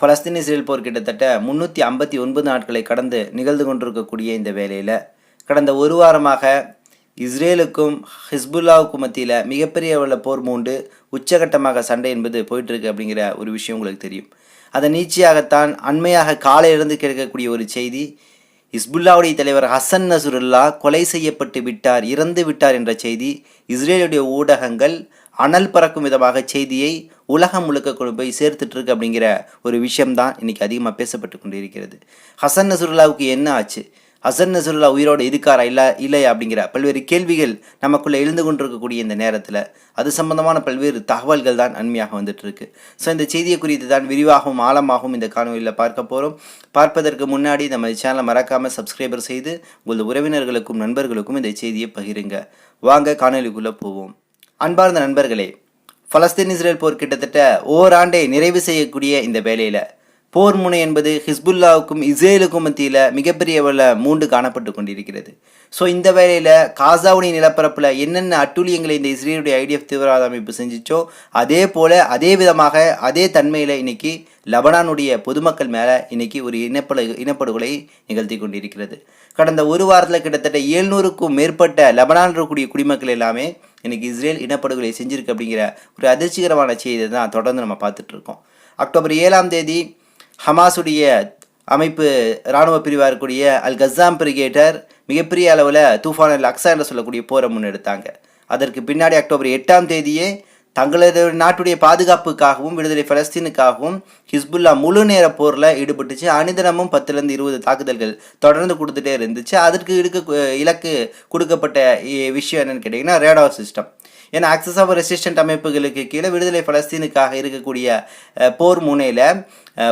Palestine Israel போர் கிட்டத்தட்ட முன்னூற்றி ஐம்பத்தி ஒன்பது நாட்களை கடந்து நிகழ்ந்து கொண்டிருக்கக்கூடிய இந்த வேலையில் கடந்த ஒரு வாரமாக இஸ்ரேலுக்கும் ஹிஸ்புல்லாவுக்கும் மத்தியில் மிகப்பெரிய அளவில் போர் மூண்டு உச்சகட்டமாக சண்டை என்பது போயிட்டுருக்கு அப்படிங்கிற ஒரு விஷயம் உங்களுக்கு தெரியும். அதன் நீட்சியாகத்தான் அண்மையாக காலையிலிருந்து கிடைக்கக்கூடிய ஒரு செய்தி இஸ்புல்லாவுடைய தலைவர் ஹசன் நசுருல்லா கொலை செய்யப்பட்டு விட்டார் இறந்து விட்டார் என்ற செய்தி இஸ்ரேலுடைய ஊடகங்கள் அனல் பறக்கும் விதமாக செய்தியை உலகம் முழுக்க கொண்டு போய் சேர்த்துட்ருக்கு அப்படிங்கிற ஒரு விஷயம்தான் இன்னைக்கு அதிகமாக பேசப்பட்டு கொண்டு இருக்கிறது ஹசன் நசுருல்லாவுக்கு என்ன ஆச்சு? ஹசன் நசுருல்லா உயிரோடு இருக்காரா இல்லை இல்லையா அப்படிங்கிற பல்வேறு கேள்விகள் நமக்குள்ளே எழுந்து கொண்டிருக்கக்கூடிய இந்த நேரத்தில் அது சம்பந்தமான பல்வேறு தகவல்கள் தான் அண்மையாக வந்துட்டுருக்கு. ஸோ இந்த செய்தியை குறித்து தான் விரிவாகவும் ஆழமாகவும் இந்த காணொலியில் பார்க்க போகிறோம் பார்ப்பதற்கு முன்னாடி நம்ம சேனலை மறக்காமல் சப்ஸ்கிரைபர் செய்து உங்களது உறவினர்களுக்கும் நண்பர்களுக்கும் இந்த செய்தியை பகிருங்க. வாங்க காணொலிக்குள்ளே போவோம். அன்பார்ந்த நண்பர்களே பலஸ்தீன் இஸ்ரேல் போர் கிட்டத்தட்ட ஓராண்டை நிறைவு செய்யக்கூடிய இந்த வேலையில் போர் முனை என்பது ஹிஸ்புல்லாவுக்கும் இஸ்ரேலுக்கும் மத்தியில் மிகப்பெரிய அளவில் மூண்டு காணப்பட்டு கொண்டிருக்கிறது. ஸோ இந்த வேளையில் காசாவுடைய நிலப்பரப்பில் என்னென்ன அட்டூழியங்களை இந்த இஸ்ரேலுடைய ஐடிஎஃப் தீவிரவாத அமைப்பு செஞ்சிச்சோ அதே போல் அதே விதமாக அதே தன்மையில் இன்றைக்கி லபனானுடைய பொதுமக்கள் மேலே இன்றைக்கி ஒரு இனப்படு இனப்படுகொலை நிகழ்த்தி கொண்டிருக்கிறது. கடந்த ஒரு வாரத்தில் கிட்டத்தட்ட ஏழ்நூறுக்கும் மேற்பட்ட லபனான் இருக்கக்கூடிய குடிமக்கள் எல்லாமே இன்னைக்கு இஸ்ரேல் இனப்படுகொலை செஞ்சிருக்கு அப்படிங்கிற ஒரு அதிர்ச்சிகரமான செய்தியை தான் தொடர்ந்து நம்ம பார்த்துட்ருக்கோம் அக்டோபர் ஏழாம் தேதி ஹமாஸுடைய அமைப்பு இராணுவ பிரிவாக இருக்கக்கூடிய அல் கசாம் பிரிகேட்டர் மிகப்பெரிய அளவில் தூஃபான் அல் அக்ஸா என்று சொல்லக்கூடிய போரை முன்னெடுத்தாங்க. அதற்கு பின்னாடி அக்டோபர் எட்டாம் தேதியே தங்களது நாட்டுடைய பாதுகாப்புக்காகவும் விடுதலை பலஸ்தீனுக்காகவும் ஹிஸ்புல்லா முழு நேர போரில் ஈடுபட்டுச்சு. அனிதனமும் பத்துலேருந்து இருபது தாக்குதல்கள் தொடர்ந்து கொடுத்துட்டே இருந்துச்சு. அதற்கு இடுக்க இலக்கு கொடுக்கப்பட்ட இ- விஷயம் என்னென்னு கேட்டிங்கன்னா ரேடார் சிஸ்டம். ஏன்னா ஆக்சஸ் ஆஃப் ரெசிஸ்டன்ட் அமைப்புகளுக்கு கீழே விடுதலை பலஸ்தீனுக்காக இருக்கக்கூடிய போர் முனையில்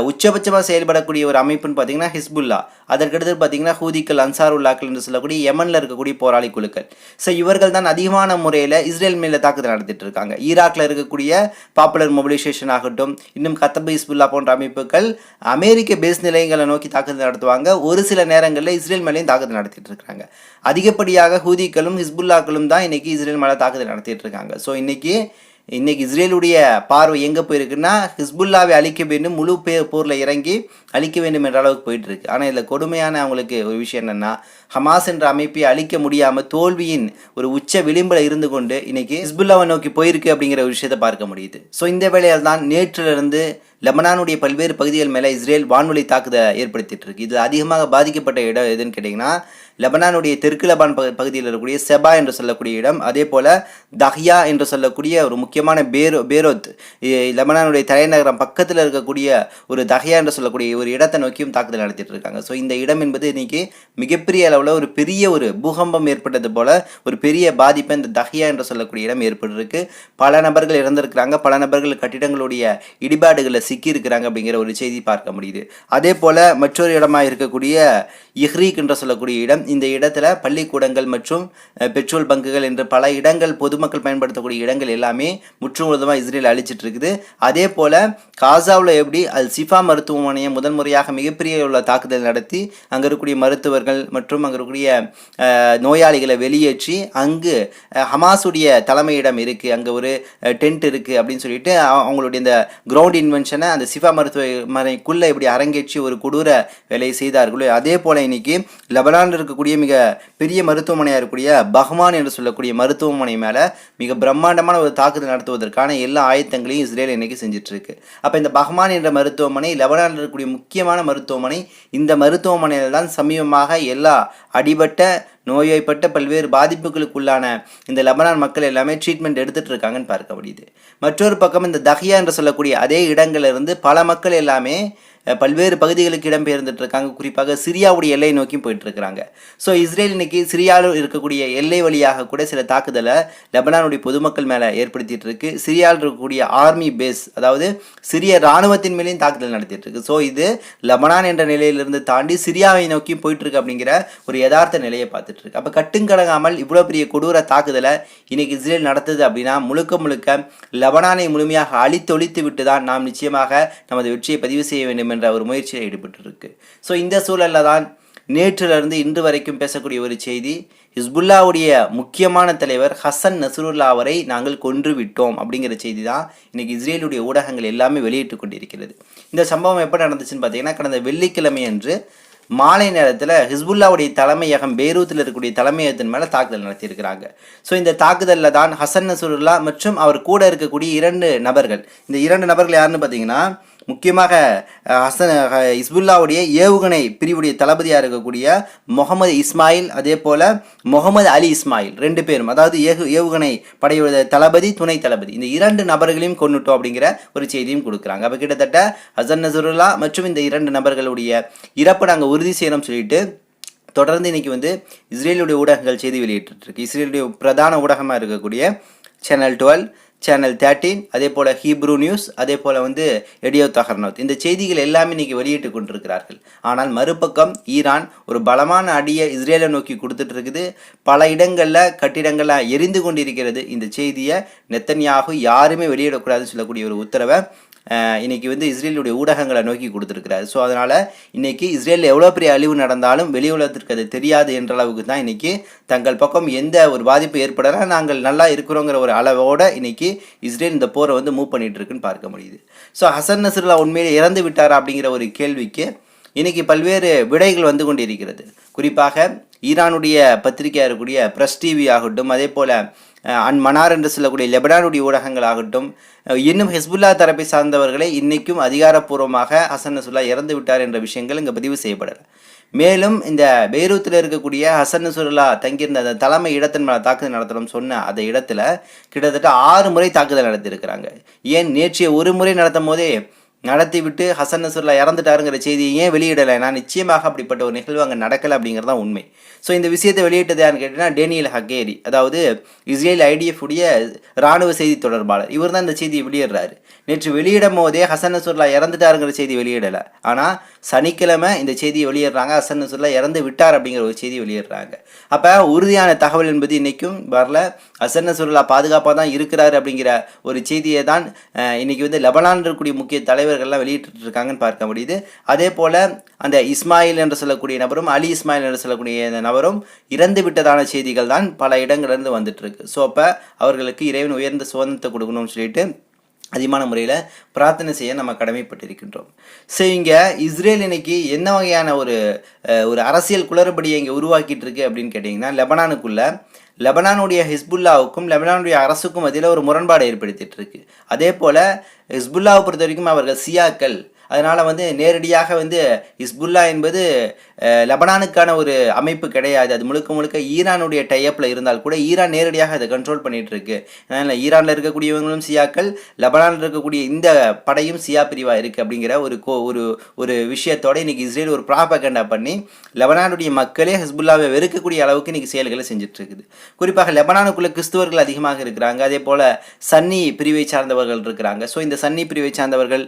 உச்சபட்சமாக செயல்படக்கூடிய ஒரு அமைப்புன்னு பார்த்தீங்கன்னா ஹிஸ்புல்லா. அதற்கடுத்து பார்த்தீங்கன்னா ஹூதிக்கள் அன்சாருல்லாக்கள் என்று சொல்லக்கூடிய யமனில் இருக்கக்கூடிய போராளி குழுக்கள். ஸோ இவர்கள் தான் அதிகமான முறையில் இஸ்ரேல் மேலே தாக்குதல் நடத்திட்டு இருக்காங்க. ஈராக்ல இருக்கக்கூடிய பாப்புலர் மொபிலைசேஷன் ஆகட்டும் இன்னும் கத்தபு ஹிஸ்புல்லா போன்ற அமைப்புகள் அமெரிக்க பேஸ் நிலையங்களை நோக்கி தாக்குதல் நடத்துவாங்க. ஒரு சில நேரங்களில் இஸ்ரேல் மேலேயும் தாக்குதல் நடத்திட்டு இருக்காங்க. அதிகப்படியாக ஹூதிக்களும் ஹிஸ்புல்லாக்களும் தான் இன்னைக்கு இஸ்ரேல் மேலே தாக்குதல் நடத்திட்டு இருக்காங்க ஸோ இன்றைக்கி இன்னைக்கு இஸ்ரேலுடைய பார்வை எங்கே போயிருக்குன்னா ஹிஸ்புல்லாவை அழிக்க வேண்டும் முழு பே போரில் இறங்கி அழிக்க வேண்டும் என்ற அளவுக்கு போயிட்டு இருக்கு ஆனால் இதில் கொடுமையான அவங்களுக்கு ஒரு விஷயம் என்னென்னா ஹமாஸ் என்ற அமைப்பை அழிக்க முடியாமல் தோல்வியின் ஒரு உச்ச விளிம்பில் இருந்து கொண்டு இன்னைக்கு ஹிஸ்புல்லாவை நோக்கி போயிருக்கு அப்படிங்கிற ஒரு விஷயத்தை பார்க்க முடியுது. ஸோ இந்த வேளையில் தான் நேற்றிலிருந்து லெபனானுடைய பல்வேறு பகுதிகள் மேலே இஸ்ரேல் வான்வழி தாக்குதலை ஏற்படுத்திட்டு இருக்கு. இது அதிகமாக பாதிக்கப்பட்ட இடம் எதுன்னு கேட்டிங்கன்னா லெபனானுடைய தெற்கு லெபான் பகு- பகுதியில் இருக்கக்கூடிய செபா என்று சொல்லக்கூடிய இடம் அதே போல் தஹ்யா என்று சொல்லக்கூடிய ஒரு முக்கியமான பேரோ பேரோத் லெபனானுடைய தலைநகரம் பக்கத்தில் இருக்கக்கூடிய ஒரு தஹ்யா என்று சொல்லக்கூடிய ஒரு இடத்தை நோக்கியும் தாக்குதல் நடத்திட்டு இருக்காங்க. ஸோ இந்த இடம் என்பது இன்றைக்கி மிகப்பெரிய அளவில் ஒரு பெரிய ஒரு பூகம்பம் ஏற்பட்டது போல் ஒரு பெரிய பாதிப்பை இந்த தஹ்யா என்று சொல்லக்கூடிய இடம் ஏற்பட்டிருக்கு. பல நபர்கள் இறந்திருக்கிறாங்க. பல நபர்கள் கட்டிடங்களுடைய இடிபாடுகளில் சிக்கியிருக்கிறாங்க அப்படிங்கிற ஒரு செய்தி பார்க்க முடியுது. அதே போல் மற்றொரு இடமாக இருக்கக்கூடிய இஹ்ரீக் என்று சொல்லக்கூடிய இடம் இந்த இடத்துல பள்ளிக்கூடங்கள் மற்றும் பெட்ரோல் பங்குகள் என்று பல இடங்கள் பொதுமக்கள் பயன்படுத்தக்கூடிய இடங்கள் எல்லாமே முற்றுமுழுதமாக இஸ்ரேல் அழிச்சிட்டு இருக்குது அதே போல் காசாவில் எப்படி அல் சிஃபா மருத்துவமனையை முதன்முறையாக மிகப்பெரிய உள்ள தாக்குதல் நடத்தி அங்கே இருக்கக்கூடிய மருத்துவர்கள் மற்றும் அங்கே இருக்கக்கூடிய நோயாளிகளை வெளியேற்றி அங்கு ஹமாஸுடைய தலைமையிடம் இருக்குது அங்கே ஒரு டென்ட் இருக்குது அப்படின்னு சொல்லிட்டு அவங்களுடைய இந்த கிரவுண்ட் இன்வென்ஷன் அந்த சிவா மருத்துவமனைக்குள்ளே இப்படி அரங்கேற்றி ஒரு கொடூர வேலையை செய்தார்களோ அதே போல் இன்னைக்கு லெபனானில் இருக்கக்கூடிய மிக பெரிய மருத்துவமனையாக இருக்கக்கூடிய பஹ்மான் என்று சொல்லக்கூடிய மருத்துவமனை மேலே மிக பிரம்மாண்டமான ஒரு தாக்குதல் நடத்துவதற்கான எல்லா ஆயத்தங்களையும் இஸ்ரேல் இன்னைக்கு செஞ்சுட்டு இருக்கு அப்போ இந்த பஹ்மான் என்ற மருத்துவமனை லெபனானில் இருக்கக்கூடிய முக்கியமான மருத்துவமனை இந்த மருத்துவமனையில் தான் சமீபமாக எல்லா அடிபட்ட நோய்வாய்ப்பட்ட பல்வேறு பாதிப்புகளுக்குள்ளான இந்த லெபனான் மக்கள் எல்லாமே ட்ரீட்மெண்ட் எடுத்துட்டு இருக்காங்கன்னு பார்க்க முடியுது. மற்றொரு பக்கம் இந்த தஹியா என்று சொல்லக்கூடிய அதே இடங்கள்ல இருந்து பல மக்கள் எல்லாமே பல்வேறு பகுதிகளுக்கு இடம்பெயர்ந்துட்டு இருக்காங்க. குறிப்பாக சிரியாவுடைய எல்லை நோக்கி போயிட்டுருக்கிறாங்க. ஸோ இஸ்ரேல் இன்னைக்கு சிரியாவில் இருக்கக்கூடிய எல்லை வழியாக கூட சில தாக்குதலை லெபனானுடைய பொதுமக்கள் மேலே ஏற்படுத்திட்டு இருக்கு. சிரியாவில் இருக்கக்கூடிய ஆர்மி பேஸ் அதாவது சிரிய இராணுவத்தின் மேலேயும் தாக்குதல் நடத்திட்டு இருக்கு. ஸோ இது லெபனான் என்ற நிலையிலிருந்து தாண்டி சிரியாவை நோக்கி போயிட்டு இருக்கு அப்படிங்கிற ஒரு யதார்த்த நிலையை பார்த்துட்டு இருக்கு. அப்போ கட்டுங்கடங்காமல் இவ்வளோ பெரிய கொடூர தாக்குதலை இன்னைக்கு இஸ்ரேல் நடத்துது அப்படின்னா முழுக்க முழுக்க லெபனானை முழுமையாக அழித்தொழித்து விட்டு தான் நாம் நிச்சயமாக நமது வெற்றியை பதிவு செய்ய வேண்டும் என்ற ஒரு முயற்சியில் ஈடுபட்டுருக்கு. ஸோ இந்த சூழலில் தான் நேற்றிலிருந்து இன்று வரைக்கும் பேசக்கூடிய ஒரு செய்தி ஹிஸ்புல்லாவுடைய முக்கியமான தலைவர் ஹசன் நசருல்லா அவரை நாங்கள் கொன்று விட்டோம் அப்படிங்கிற செய்தி தான் இன்றைக்கி இஸ்ரேலுடைய ஊடகங்கள் எல்லாமே வெளியிட்டு கொண்டிருக்கிறது. இந்த சம்பவம் எப்போ நடந்துச்சுன்னு பார்த்தீங்கன்னா கடந்த வெள்ளிக்கிழமை அன்று மாலை நேரத்தில் ஹிஸ்புல்லாவுடைய தலைமையகம் பெய்ரூத்தில் இருக்கக்கூடிய தலைமையகத்தின் மேலே தாக்குதல் நடத்தியிருக்கிறாங்க. ஸோ இந்த தாக்குதலில் தான் ஹசன் நசருல்லா மற்றும் அவர் கூட இருக்கக்கூடிய இரண்டு நபர்கள் இந்த இரண்டு நபர்கள் யாருன்னு பார்த்தீங்கன்னா முக்கியமாக ஹசன் ஹிஸ்புல்லாவுடைய ஏவுகணை பிரிவுடைய தளபதியாக இருக்கக்கூடிய முகமது இஸ்மாயில் அதே போல் முகமது அலி இஸ்மாயில் ரெண்டு பேரும். அதாவது ஏகு ஏவுகணை படையுடைய தளபதி துணை தளபதி. இந்த இரண்டு நபர்களையும் கொண்டுட்டோம் அப்படிங்கிற ஒரு செய்தியும் கொடுக்குறாங்க. அப்போ கிட்டத்தட்ட ஹசன் நசருல்லா மற்றும் இந்த இரண்டு நபர்களுடைய இறப்பை நாங்கள் உறுதி செய்யணும்னு சொல்லிட்டு தொடர்ந்து இன்னைக்கு வந்து இஸ்ரேலுடைய ஊடகங்கள் செய்தி வெளியிட்டு இருக்கு இஸ்ரேலுடைய பிரதான ஊடகமாக இருக்கக்கூடிய சேனல் டுவெல் சேனல் தேர்ட்டீன் அதே போல் ஹீப்ரூ நியூஸ் அதே போல் வந்து எடியோ தஹர்னோத் இந்த செய்திகள் எல்லாமே இன்றைக்கி வெளியிட்டு கொண்டிருக்கிறார்கள். ஆனால் மறுபக்கம் ஈரான் ஒரு பலமான அடியை இஸ்ரேலை நோக்கி கொடுத்துட்டு இருக்குது பல இடங்களில் கட்டிடங்களாக எரிந்து கொண்டிருக்கிறது. இந்த செய்தியை நெத்தன்யாகு யாருமே வெளியிடக்கூடாதுன்னு சொல்லக்கூடிய ஒரு உத்தரவை இன்றைக்கி இன்னைக்கு வந்து இஸ்ரேலுடைய ஊடகங்களை நோக்கி கொடுத்துருக்கிறார். ஸோ அதனால் இன்னைக்கு இஸ்ரேலில் எவ்வளோ பெரிய அழிவு நடந்தாலும் வெளி உலகத்திற்கு அது தெரியாது என்ற அளவுக்கு தான் இன்னைக்கு தங்கள் பக்கம் எந்த ஒரு பாதிப்பு ஏற்படல. நாங்கள் நல்லா இருக்கிறோங்கிற ஒரு அளவோடு இன்னைக்கு இஸ்ரேல் இந்த போரை வந்து மூவ் பண்ணிட்டு இருக்குன்னு பார்க்க முடியுது. ஸோ ஹசன் நசருல்லா உண்மையிலே இறந்து விட்டாரா அப்படிங்கிற ஒரு கேள்விக்கு இன்றைக்கி பல்வேறு விடைகள் வந்து கொண்டிருக்கிறது. குறிப்பாக ஈரானுடைய பத்திரிகையாக இருக்கக்கூடிய பிரஸ் டிவி ஆகட்டும் அதே போல் அன் மனார் என்று சொல்லக்கூடிய லெபனானுடைய ஊடகங்கள் ஆகட்டும் இன்னும் ஹெஸ்புல்லா தரப்பை சார்ந்தவர்களை இன்னைக்கும் அதிகாரப்பூர்வமாக ஹசன் நசுல்லா இறந்து விட்டார் என்ற விஷயங்கள் இங்கே பதிவு செய்யப்படலை. மேலும் இந்த பெய்ரூத்தில் இருக்கக்கூடிய ஹசன் நசுல்லா தங்கியிருந்த அந்த தலைமை இடத்தின் மேலே தாக்குதல் நடத்தணும் சொன்ன அந்த இடத்துல கிட்டத்தட்ட ஆறு முறை தாக்குதல் நடத்தியிருக்கிறாங்க. ஏன் நேற்றைய ஒரு முறை நடத்தும் போதே நடத்தி விட்டு ஹசன் நசுல்லா இறந்துட்டாருங்கிற செய்தியை ஏன் வெளியிடலை? நான் நிச்சயமாக அப்படிப்பட்ட ஒரு நிகழ்வு அங்கே நடக்கலை அப்படிங்கிறது தான் உண்மை. ஸோ இந்த விஷயத்தை வெளியிட்டது யாருன்னு கேட்டிங்கன்னா டேனியல் ஹக்கேரி. அதாவது இஸ்ரேல் ஐடிஎஃப் உடைய ராணுவ செய்தி தொடர்பாளர். இவர் தான் இந்த செய்தியை வெளியிடுறாரு. நேற்று வெளியிடும் போதே ஹசன் நசுல்லா இறந்துட்டாருங்கிற செய்தி வெளியிடலை. ஆனால் சனிக்கிழமை இந்த செய்தியை வெளியிடுறாங்க. ஹசன் நசுல்லா இறந்து விட்டார் அப்படிங்கிற ஒரு செய்தி வெளியிடுறாங்க. அப்போ உறுதியான தகவல் என்பது இன்றைக்கும் வரல. ஹசன் நசுல்லா பாதுகாப்பாக தான் இருக்கிறாரு அப்படிங்கிற ஒரு செய்தியை தான் இன்றைக்கி வந்து லெபனான் இருக்கக்கூடிய முக்கிய தலைவர்கள்லாம் வெளியிட்டு இருக்காங்கன்னு பார்க்க முடியுது. அதே போல் அந்த இஸ்மாயில் என்று சொல்லக்கூடிய நபரும் அலி இஸ்மாயில் என்று சொல்லக்கூடிய நபரும் இறந்து விட்டதான செய்திகள் தான் பல இடங்கள்லேருந்து வந்துட்டு இருக்கு ஸோ அப்போ அவர்களுக்கு இறைவன் உயர்ந்த சுதந்திரத்தை கொடுக்கணும்னு சொல்லிட்டு அதிகமான முறையில் பிரார்த்தனை செய்ய நம்ம கடமைப்பட்டிருக்கின்றோம். ஸோ இங்கே இஸ்ரேல் இன்னைக்கு என்ன வகையான ஒரு ஒரு அரசியல் குளறுபடியை இங்கே உருவாக்கிட்டு இருக்கு அப்படின்னு கேட்டிங்கன்னா லெபனானுக்குள்ள லெபனானுடைய ஹிஸ்புல்லாவுக்கும் லெபனானுடைய அரசுக்கும் மத்தியில் ஒரு முரண்பாடு ஏற்படுத்திட்டு இருக்கு அதே போல் ஹிஸ்புல்லாவை பொறுத்த வரைக்கும் அவர்கள் சியாக்கள் அதனால் வந்து நேரடியாக வந்து ஹிஸ்புல்லா என்பது லெபனானுக்கான ஒரு அமைப்பு கிடையாது. அது முழுக்க முழுக்க ஈரானுடைய டைப்பில் இருந்தால் கூட ஈரான் நேரடியாக அதை கண்ட்ரோல் பண்ணிட்டு இருக்கு அதனால் ஈரானில் இருக்கக்கூடியவங்களும் சியாக்கள் லெபனானில் இருக்கக்கூடிய இந்த படையும் சியா பிரிவாக இருக்குது அப்படிங்கிற ஒரு கோ ஒரு ஒரு விஷயத்தோட இன்னைக்கு இஸ்ரேல் ஒரு ப்ராபகண்டா பண்ணி லெபனானுடைய மக்களே ஹிஸ்புல்லாவை வெறுக்கக்கூடிய அளவுக்கு இன்றைக்கி செயல்களை செஞ்சிட்ருக்குது குறிப்பாக லெபனானுக்குள்ளே கிறிஸ்துவர்கள் அதிகமாக இருக்கிறாங்க. அதே போல் சன்னி பிரிவை சார்ந்தவர்கள் இருக்கிறாங்க. ஸோ இந்த சன்னி பிரிவை சார்ந்தவர்கள்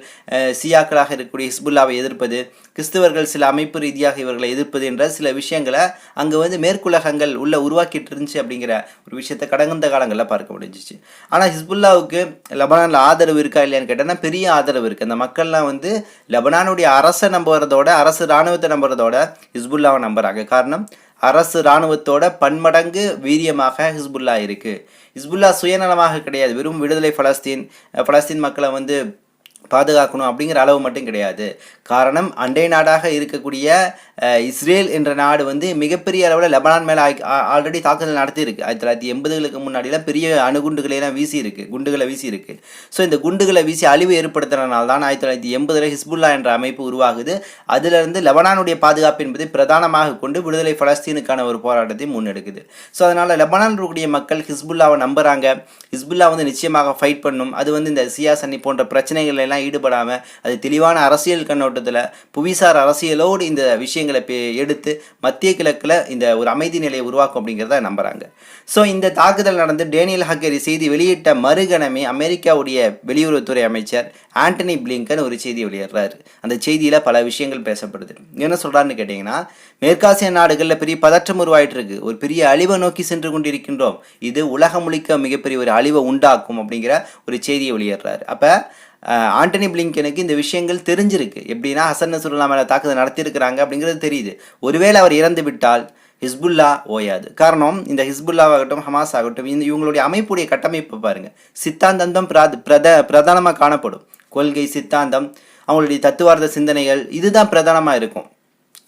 சியாக்களாக அமைப்பாக இருக்கக்கூடிய ஹிஸ்புல்லாவை எதிர்ப்பது கிறிஸ்தவர்கள் சில அமைப்பு ரீதியாக இவர்களை எதிர்ப்பது என்ற சில விஷயங்களை அங்கே வந்து மேற்குலகங்கள் உள்ள உருவாக்கிட்டு இருந்துச்சு அப்படிங்கிற ஒரு விஷயத்தை கடந்த காலங்களில் பார்க்க முடிஞ்சிச்சு. ஆனால் ஹிஸ்புல்லாவுக்கு லெபனானில் ஆதரவு இருக்கா இல்லையான்னு கேட்டோன்னா பெரிய ஆதரவு இருக்குது அந்த மக்கள்லாம் வந்து லெபனானுடைய அரசை நம்புறதோட அரசு இராணுவத்தை நம்புறதோட ஹிஸ்புல்லாவை நம்புறாங்க. காரணம் அரசு இராணுவத்தோட பன்மடங்கு வீரியமாக ஹிஸ்புல்லா இருக்குது ஹிஸ்புல்லா சுயநலமாக கிடையாது. வெறும் விடுதலை பலஸ்தீன் பலஸ்தீன் மக்களை வந்து பாதுகாக்கணும் அப்படிங்கிற அளவு மட்டும் கிடையாது. காரணம் அண்டை நாடாக இருக்கக்கூடிய இஸ்ரேல் என்ற நாடு வந்து மிகப்பெரிய அளவில் லெபனான் மேலே ஆல்ரெடி தாக்குதல் நடத்தியிருக்கு. ஆயிரத்தி தொள்ளாயிரத்தி எண்பதுகளுக்கு முன்னாடிலாம் பெரிய அணுகுண்டுகளையெல்லாம் வீசி இருக்கு குண்டுகளை வீசி இருக்கு ஸோ இந்த குண்டுகளை வீசி அழிவு ஏற்படுத்துறதுனால தான் ஆயிரத்தி தொள்ளாயிரத்தி எண்பதுல ஹிஸ்புல்லா என்ற அமைப்பு உருவாகுது. அதிலிருந்து லெபனானுடைய பாதுகாப்பு என்பதை பிரதானமாக கொண்டு விடுதலை பலஸ்தீனுக்கான ஒரு போராட்டத்தை முன்னெடுக்குது. ஸோ அதனால் லெபனான் இருக்கக்கூடிய மக்கள் ஹிஸ்புல்லாவை நம்புகிறாங்க ஹிஸ்புல்லா வந்து நிச்சயமாக ஃபைட் பண்ணும். அது வந்து இந்த சியா சன்னி போன்ற பிரச்சனைகள் எல்லாம் ஈடுபடாமல் அது தெளிவான அரசியல் கண்ணோட்டத்தில் புவிசார் அரசியலோடு இந்த விஷயங்களை எடுத்து மத்திய கிழக்கில் இந்த ஒரு அமைதி நிலையை உருவாக்கும் அப்படிங்கிறத நம்புகிறாங்க ஸோ இந்த தாக்குதல் நடந்து டேனியல் ஹக்கரி செய்தி வெளியிட்ட மறுகணமே அமெரிக்காவுடைய வெளியுறவுத்துறை அமைச்சர் ஆண்டனி பிளிங்கன் ஒரு செய்தி வெளியிடுறாரு. அந்த செய்தியில் பல விஷயங்கள் பேசப்படுது. என்ன சொல்கிறாருன்னு கேட்டிங்கன்னா மேற்காசிய நாடுகளில் பெரிய பதற்றம் உருவாயிட்டு இருக்கு ஒரு பெரிய அழிவை நோக்கி சென்று கொண்டிருக்கின்றோம். இது உலகம் முழுக்க மிகப்பெரிய ஒரு அழிவை உண்டாக்கும் அப்படிங்கிற ஒரு செய்தியை வெளியிடுறாரு. அப்போ ஆண்டனி பிளிங்கனுக்கு இந்த விஷயங்கள் தெரிஞ்சிருக்கு. எப்படின்னா ஹசன் நசுருல்லா மேலே தாக்குதல் நடத்தியிருக்கிறாங்க அப்படிங்கிறது தெரியுது. ஒருவேளை அவர் இறந்து விட்டால் ஹிஸ்புல்லா ஓயாது. காரணம் இந்த ஹிஸ்புல்லாவாகட்டும் ஹமாஸ் ஆகட்டும் இந்த இவங்களுடைய அமைப்புடைய கட்டமைப்பு பாருங்கள் சித்தாந்தம் பிராத் பிரத பிரதானமாக காணப்படும். கொள்கை சித்தாந்தம் அவங்களுடைய தத்துவார்த்த சிந்தனைகள் இதுதான் பிரதானமாக இருக்கும்.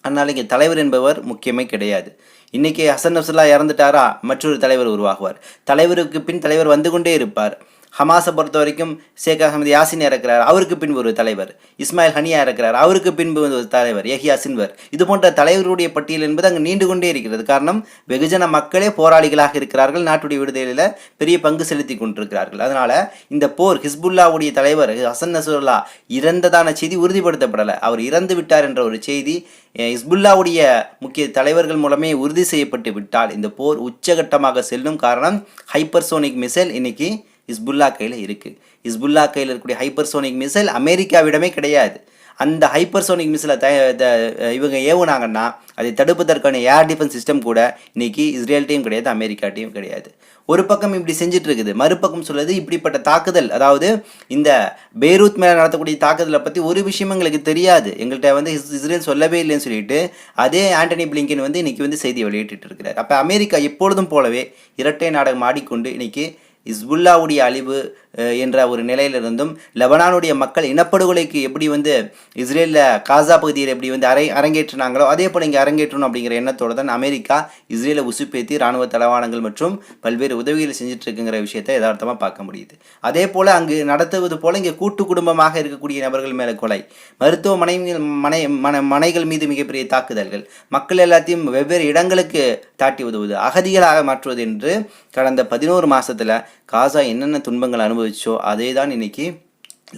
அதனால் இங்கே தலைவர் என்பவர் முக்கியமே கிடையாது. இன்றைக்கி ஹசன் நசுல்லா இறந்துட்டாரா? மற்றொரு தலைவர் உருவாகுவார். தலைவருக்கு பின் தலைவர் வந்து கொண்டே இருப்பார். ஹமாஸை பொறுத்த வரைக்கும் ஷேக் அகமது யாசின் இறக்கிறார். அவருக்கு பின்பு ஒரு தலைவர். இஸ்மாயில் ஹனியா இறக்கிறார். அவருக்கு பின்பு ஒரு தலைவர் யஹியா சின்வர். இது போன்ற தலைவர்களுடைய பட்டியல் என்பது அங்கு நீண்டு கொண்டே இருக்கிறது. காரணம் வெகுஜன மக்களே போராளிகளாக இருக்கிறார்கள். நாட்டுடைய விடுதலையில் பெரிய பங்கு செலுத்தி கொண்டிருக்கிறார்கள். அதனால் இந்த போர் ஹிஸ்புல்லாவுடைய தலைவர் ஹசன் நசுல்லா இறந்ததான செய்தி உறுதிப்படுத்தப்படலை. அவர் இறந்து விட்டார் என்ற ஒரு செய்தி ஹிஸ்புல்லாவுடைய முக்கிய தலைவர்கள் மூலமே உறுதி செய்யப்பட்டு விட்டால் இந்த போர் உச்சகட்டமாக செல்லும் காரணம் ஹைப்பர்சோனிக் மிசைல் இன்னைக்கு ஹிஸ்புல்லா கையில் இருக்குது ஹிஸ்புல்லா கையில் இருக்கக்கூடிய ஹைப்பர்சோனிக் மிசைல் அமெரிக்காவிடமே கிடையாது. அந்த ஹைப்பர்சோனிக் மிசிலை த த- இவங்க ஏவுனாங்கன்னா அதை தடுப்பதற்கான ஏர் டிஃபென்ஸ் சிஸ்டம் கூட இன்றைக்கி இஸ்ரேல்ட்டையும் கிடையாது அமெரிக்காட்டையும் கிடையாது. ஒரு பக்கம் இப்படி செஞ்சுட்டு இருக்குது மறுபக்கம் சொல்லுது இப்படிப்பட்ட தாக்குதல். அதாவது இந்த பெய்ரூத் மேலே நடத்தக்கூடிய தாக்குதலை பற்றி ஒரு விஷயமும் எங்களுக்கு தெரியாது. எங்கள்கிட்ட வந்து இஸ்ரேல் சொல்லவே இல்லைன்னு சொல்லிட்டு அதே ஆண்டனி பிளிங்கன் வந்து இன்றைக்கி வந்து செய்தி வெளியிட்டு இருக்கிறார். அப்போ அமெரிக்கா எப்பொழுதும் போலவே இரட்டை நாடகம் ஆடிக்கொண்டு இன்னைக்கு இஸ்புல்லாவுடைய அழிவு என்ற ஒரு நிலையிலிருந்தும் லெபனானுடைய மக்கள் இனப்படுகொலைக்கு எப்படி வந்து இஸ்ரேலில் காசா பகுதியில் எப்படி வந்து அரை அரங்கேற்றினாங்களோ அதே போல் இங்கே அரங்கேற்றணும் அப்படிங்கிற எண்ணத்தோடு தான் அமெரிக்கா இஸ்ரேலை உசுப்பேத்தி இராணுவ தளவாடங்கள் மற்றும் பல்வேறு உதவிகளை செஞ்சுட்டு இருக்குங்கிற விஷயத்தை யதார்த்தமாக பார்க்க முடியுது. அதே போல் அங்கு நடத்துவது போல் இங்கே கூட்டு குடும்பமாக இருக்கக்கூடிய நபர்கள் மேலே கொலை மருத்துவமனை மனை மன மனைகள் மீது மிகப்பெரிய தாக்குதல்கள் மக்கள் எல்லாத்தையும் வெவ்வேறு இடங்களுக்கு தாட்டி உதவுவது அகதிகளாக மாற்றுவது என்று கடந்த பதினோரு மாதத்தில் காசா என்னென்ன துன்பங்கள் அனுபவிச்சோ அதே தான் இன்னைக்கு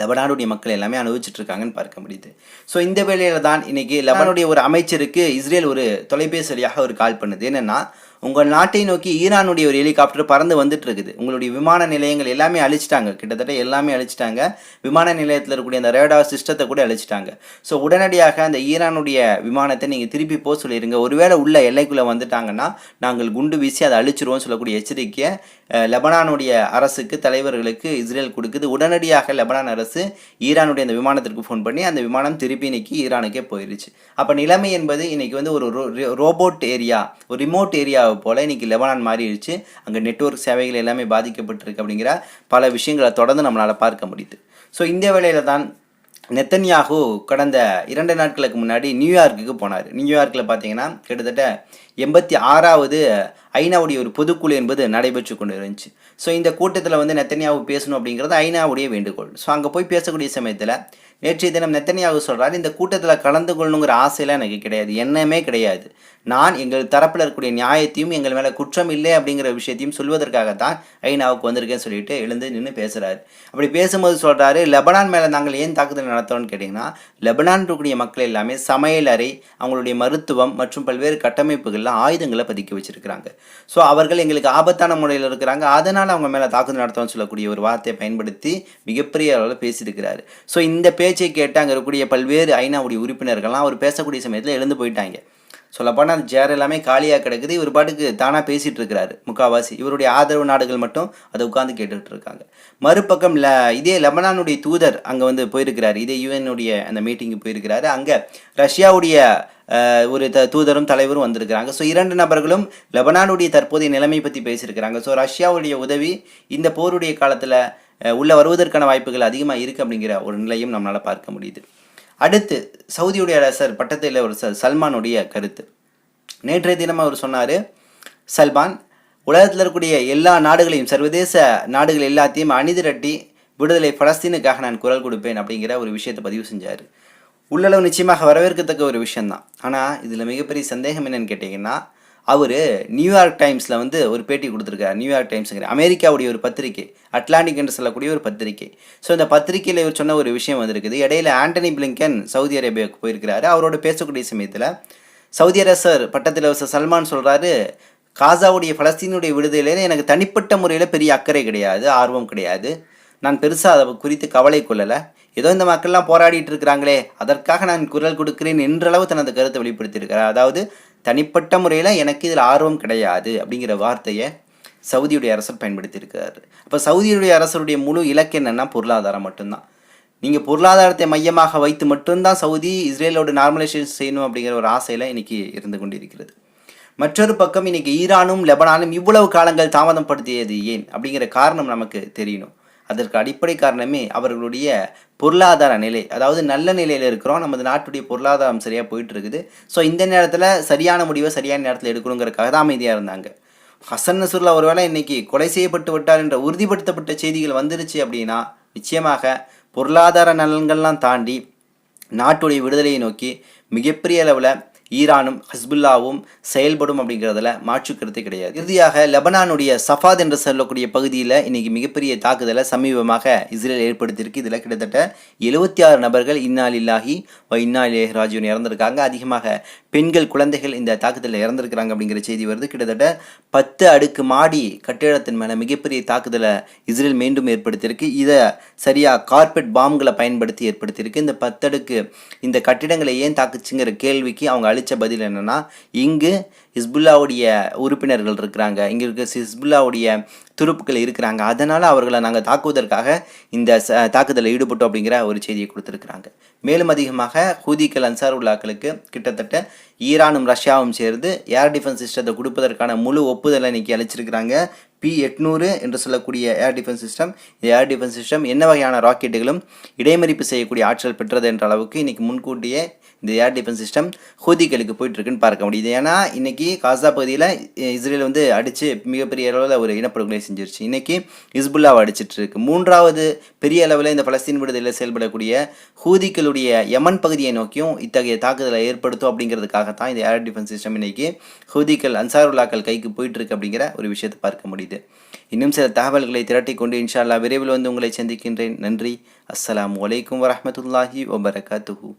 லெபனானுடைய மக்கள் எல்லாமே அனுபவிச்சுட்டு இருக்காங்கன்னு பார்க்க முடியுது. ஸோ இந்த வேலையில் தான் இன்னைக்கு லெபனானுடைய ஒரு அமைச்சருக்கு இஸ்ரேல் ஒரு தொலைபேசி வழியாக ஒரு கால் பண்ணுது. என்னன்னா உங்கள் நாட்டை நோக்கி ஈரானுடைய ஒரு ஹெலிகாப்டர் பறந்து வந்துட்டு இருக்குது உங்களுடைய விமான நிலையங்கள் எல்லாமே அழிச்சிட்டாங்க. கிட்டத்தட்ட எல்லாமே அழிச்சிட்டாங்க. விமான நிலையத்தில் இருக்கக்கூடிய அந்த ரேடார் சிஸ்டத்தை கூட அழிச்சிட்டாங்க. ஸோ உடனடியாக அந்த ஈரானுடைய விமானத்தை நீங்கள் திருப்பி போக சொல்லிடுங்க ஒருவேளை உள்ள எல்லைக்குள்ளே வந்துட்டாங்கன்னா நாங்கள் குண்டு வீசி அதை அழிச்சிருவோம் சொல்லக்கூடிய எச்சரிக்கையை லெபனானுடைய அரசுக்கு தலைவர்களுக்கு இஸ்ரேல் கொடுக்குது. உடனடியாக லெபனான் அரசு ஈரானுடைய அந்த விமானத்திற்கு ஃபோன் பண்ணி அந்த விமானம் திருப்பி இன்னைக்கு ஈரானுக்கே போயிருச்சு. அப்போ நிலைமை என்பது இன்னைக்கு வந்து ஒரு ரோபோட் ஏரியா ஒரு ரிமோட் ஏரியாவை போல இன்னைக்கு லெபனான் மாறிடுச்சு. அங்கே நெட்வொர்க் சேவைகள் எல்லாமே பாதிக்கப்பட்டிருக்கு அப்படிங்கிற பல விஷயங்களை தொடர்ந்து நம்மளால் பார்க்க முடியுது. ஸோ இந்த வேளையில் தான் நெத்தன்யாகு கடந்த இரண்டு நாட்களுக்கு முன்னாடி நியூயார்க்குக்கு போனார். நியூயார்க்கில் பார்த்தீங்கன்னா கிட்டத்தட்ட எண்பத்தி ஆறாவது ஐநாவுடைய ஒரு பொதுக்குழு என்பது நடைபெற்று கொண்டு இருந்துச்சு ஸோ இந்த கூட்டத்தில் வந்து நெத்தன்யாவு பேசணும் அப்படிங்கிறது ஐநாவுடைய வேண்டுகோள். ஸோ அங்கே போய் பேசக்கூடிய சமயத்தில் நேற்றைய தினம் நெத்தனியாக சொல்கிறார் இந்த கூட்டத்தில் கலந்து கொள்ளணுங்கிற ஆசையெல்லாம் எனக்கு கிடையாது எண்ணமே கிடையாது. நான் எங்கள் தரப்பில் இருக்கக்கூடிய நியாயத்தையும் எங்கள் மேலே குற்றம் இல்லை அப்படிங்கிற விஷயத்தையும் சொல்வதற்காகத்தான் ஐநாவுக்கு வந்திருக்கேன்னு சொல்லிட்டு எழுந்து நின்று பேசுகிறாரு அப்படி பேசும்போது சொல்கிறாரு லெபனான் மேலே நாங்கள் ஏன் தாக்குதல் நடத்தோம்னு கேட்டிங்கன்னா லெபனான் இருக்கக்கூடிய மக்கள் எல்லாமே சமையல் அறை அவங்களுடைய மருத்துவம் மற்றும் பல்வேறு கட்டமைப்புகளில் ஆயுதங்களை பதுக்கி வச்சுருக்கிறாங்க. ஸோ அவர்கள் எங்களுக்கு ஆபத்தான முறையில் இருக்கிறாங்க அதனால் அவங்க மேலே தாக்குதல் நடத்தோம்னு சொல்லக்கூடிய ஒரு வார்த்தையை பயன்படுத்தி மிகப்பெரிய அளவில் பேசியிருக்கிறாரு. ஸோ இந்த பேச்சை கேட்டு அங்கே இருக்கக்கூடிய பல்வேறு ஐநாவுடைய உறுப்பினர்கள்லாம் அவர் பேசக்கூடிய சமயத்தில் எழுந்து போயிட்டாங்க. சொல்லப்போனால் அந்த சேர் எல்லாமே காலியாக கிடக்குது. இவர் பாட்டுக்கு தானாக பேசிகிட்டு இருக்கிறாரு முக்காவாசி. இவருடைய ஆதரவு நாடுகள் மட்டும் அதை உட்காந்து கேட்டுக்கிட்டு இருக்காங்க. மறுபக்கம் ல இதே லெபனானுடைய தூதர் அங்கே வந்து போயிருக்கிறாரு. இதே யுஎனுடைய அந்த மீட்டிங்கு போயிருக்கிறாரு. அங்கே ரஷ்யாவுடைய ஒரு த தூதரும் தலைவரும் வந்திருக்கிறாங்க. ஸோ இரண்டு நபர்களும் லெபனானுடைய தற்போதைய நிலைமை பற்றி பேசியிருக்கிறாங்க. ஸோ ரஷ்யாவுடைய உதவி இந்த போருடைய காலத்தில் உள்ளே வருவதற்கான வாய்ப்புகள் அதிகமாக இருக்குது அப்படிங்கிற ஒரு நிலையும் நம்மளால் பார்க்க முடியுது. அடுத்து சவுதியுடைய அரசர் பட்டத்தில் ஒரு சார் சல்மானுடைய கருத்து. நேற்றைய தினம் அவர் சொன்னார் சல்மான் உலகத்தில் இருக்கக்கூடிய எல்லா நாடுகளையும் சர்வதேச நாடுகள் எல்லாத்தையும் அணிதிரட்டி விடுதலை பலஸ்தீனுக்காக நான் குரல் கொடுப்பேன் அப்படிங்கிற ஒரு விஷயத்தை பதிவு செஞ்சார். உள்ளளவு நிச்சயமாக வரவேற்கத்தக்க ஒரு விஷயம்தான். ஆனால் இதில் மிகப்பெரிய சந்தேகம் என்னன்னு கேட்டிங்கன்னா அவர் நியூயார்க் டைம்ஸில் வந்து ஒரு பேட்டி கொடுத்துருக்காரு. நியூயார்க் டைம்ஸுங்கிற அமெரிக்காவுடைய ஒரு பத்திரிகை அட்லாண்டிக் என்று சொல்லக்கூடிய ஒரு பத்திரிகை. ஸோ இந்த பத்திரிகையில் இவர் சொன்ன ஒரு விஷயம் வந்திருக்குது. இடையில ஆண்டனி பிளிங்கன் சவுதி அரேபியாவுக்கு போயிருக்கிறாரு. அவரோட பேசக்கூடிய சமயத்தில் சவுதி அரசர் பட்டத்தில் சல்மான் சொல்கிறாரு காசாவுடைய பலஸ்தீனுடைய விடுதலையில் எனக்கு தனிப்பட்ட முறையில் பெரிய அக்கறை கிடையாது ஆர்வம் கிடையாது. நான் பெருசாக அதை குறித்து கவலை கொள்ளலை. ஏதோ இந்த மக்கள்லாம் போராடிட்டு இருக்கிறாங்களே அதற்காக நான் குரல் கொடுக்கிறேன் என்றளவு தனது கருத்தை வெளிப்படுத்தியிருக்கிறார். அதாவது தனிப்பட்ட முறையில் எனக்கு இதில் ஆர்வம் கிடையாது அப்படிங்கிற வார்த்தையை சவுதியுடைய அரசர் பயன்படுத்தியிருக்கிறார் அப்போ சவுதியுடைய அரசருடைய முழு இலக்கு என்னென்னா பொருளாதாரம் மட்டும்தான். நீங்கள் பொருளாதாரத்தை மையமாக வைத்து மட்டும்தான் சவுதி இஸ்ரேலோட நார்மலைசேஷன் செய்யணும் அப்படிங்கிற ஒரு ஆசையில் இன்றைக்கி இருந்து கொண்டிருக்கிறது. மற்றொரு பக்கம் இன்னைக்கு ஈரானும் லெபனானும் இவ்வளவு காலங்கள் தாமதப்படுத்தியது ஏன் அப்படிங்கிற காரணம் நமக்கு தெரியணும். அதற்கு அடிப்படை காரணமே அவர்களுடைய பொருளாதார நிலை. அதாவது நல்ல நிலையில் இருக்கிறோம். நமது நாட்டுடைய பொருளாதாரம் சரியாக போயிட்டு இருக்குது ஸோ இந்த நேரத்தில் சரியான முடிவை சரியான நேரத்தில் எடுக்கணுங்கிறக்காக தான் அமைதியாக இருந்தாங்க. ஹசன் நசுர்லா ஒருவேளை இன்னைக்கு கொலை செய்யப்பட்டு விட்டார் என்ற உறுதிப்படுத்தப்பட்ட செய்திகள் வந்துருச்சு அப்படின்னா நிச்சயமாக பொருளாதார நலன்கள்லாம் தாண்டி நாட்டுடைய விடுதலையை நோக்கி மிகப்பெரிய அளவில் ஈரானும் ஹஸ்புல்லாவும் செயல்படும் அப்படிங்கிறதுல மாற்று கருத்து கிடையாது. இறுதியாக லெபனானுடைய சஃபாத் என்று சொல்லக்கூடிய பகுதியில் இன்னைக்கு மிகப்பெரிய தாக்குதலை சமீபமாக இஸ்ரேல் ஏற்படுத்தியிருக்கு. இதில் கிட்டத்தட்ட எழுபத்தி ஆறு நபர்கள் இன்னால் இல்லாகி வ இன்னால் ராஜுவன் இறந்திருக்காங்க. அதிகமாக பெண்கள் குழந்தைகள் இந்த தாக்குதலில் இறந்திருக்கிறாங்க அப்படிங்கிற செய்தி வருது. கிட்டத்தட்ட பத்து அடுக்கு மாடி கட்டிடத்தின் மேலே மிகப்பெரிய தாக்குதலை இஸ்ரேல் மீண்டும் ஏற்படுத்தியிருக்கு. இதை சரியாக கார்பெட் பாம்களை பயன்படுத்தி ஏற்படுத்தியிருக்கு. இந்த பத்தடுக்கு இந்த கட்டிடங்களை ஏன் தாக்குச்சுங்கிற கேள்விக்கு அவங்க அளித்த பதில் என்னன்னா இங்கு ஹிஸ்புல்லாவுடைய உறுப்பினர்கள் இருக்கிறாங்க. இங்கே இருக்க ஹிஸ்புல்லாவுடைய துருப்புக்கள் இருக்கிறாங்க. அதனால் அவர்களை நாங்கள் தாக்குவதற்காக இந்த ச- தாக்குதலில் ஈடுபட்டோம் அப்படிங்கிற ஒரு செய்தியை கொடுத்துருக்குறாங்க. மேலும் அதிகமாக ஹூதிக்கள் அன்சார் உள்ளாக்களுக்கு கிட்டத்தட்ட ஈரானும் ரஷ்யாவும் சேர்ந்து ஏர் டிஃபென்ஸ் சிஸ்டத்தை கொடுப்பதற்கான முழு ஒப்புதலை இன்றைக்கி அளிச்சிருக்கிறாங்க. பி எட்நூறு என்று சொல்லக்கூடிய ஏர் டிஃபென்ஸ் சிஸ்டம் இந்த ஏர் டிஃபென்ஸ் சிஸ்டம் என்ன வகையான ராக்கெட்டுகளும் இடைமறிப்பு செய்யக்கூடிய ஆற்றல் பெற்றது என்ற அளவுக்கு இன்றைக்கி முன்கூட்டியே இந்த ஏர் டிஃபென்ஸ் சிஸ்டம் ஹூதிகளுக்கு போயிட்டுருக்குன்னு பார்க்க முடியுது. ஏன்னா இன்றைக்கி காசா பகுதியில் இஸ்ரேல் வந்து அடித்து மிகப்பெரிய அளவில் ஒரு இனப்படுகொலை செஞ்சிருச்சு. இன்றைக்கி ஹிஸ்புல்லாவை அடிச்சிட்டு இருக்கு மூன்றாவது பெரிய அளவில் இந்த பலஸ்தீன் விடுதலையில் செயல்படக்கூடிய ஹூதிகளுடைய யமன் பகுதியை நோக்கியும் இத்தகைய தாக்குதலை ஏற்படுத்தும் அப்படிங்கிறதுக்காகத்தான் இந்த ஏர் டிஃபென்ஸ் சிஸ்டம் இன்றைக்கி ஹூதிகள் அன்சாருல்லாக்கள் கைக்கு போயிட்டுருக்கு அப்படிங்கிற ஒரு விஷயத்தை பார்க்க முடியுது. இன்னும் சில தகவல்களை திரட்டி கொண்டு இன்ஷா விரைவில் வந்து உங்களை சந்திக்கின்றேன். நன்றி. அஸ்ஸலாமு வலைக்கம் வரமத்துல்லாஹி வபரகாத்துஹூ.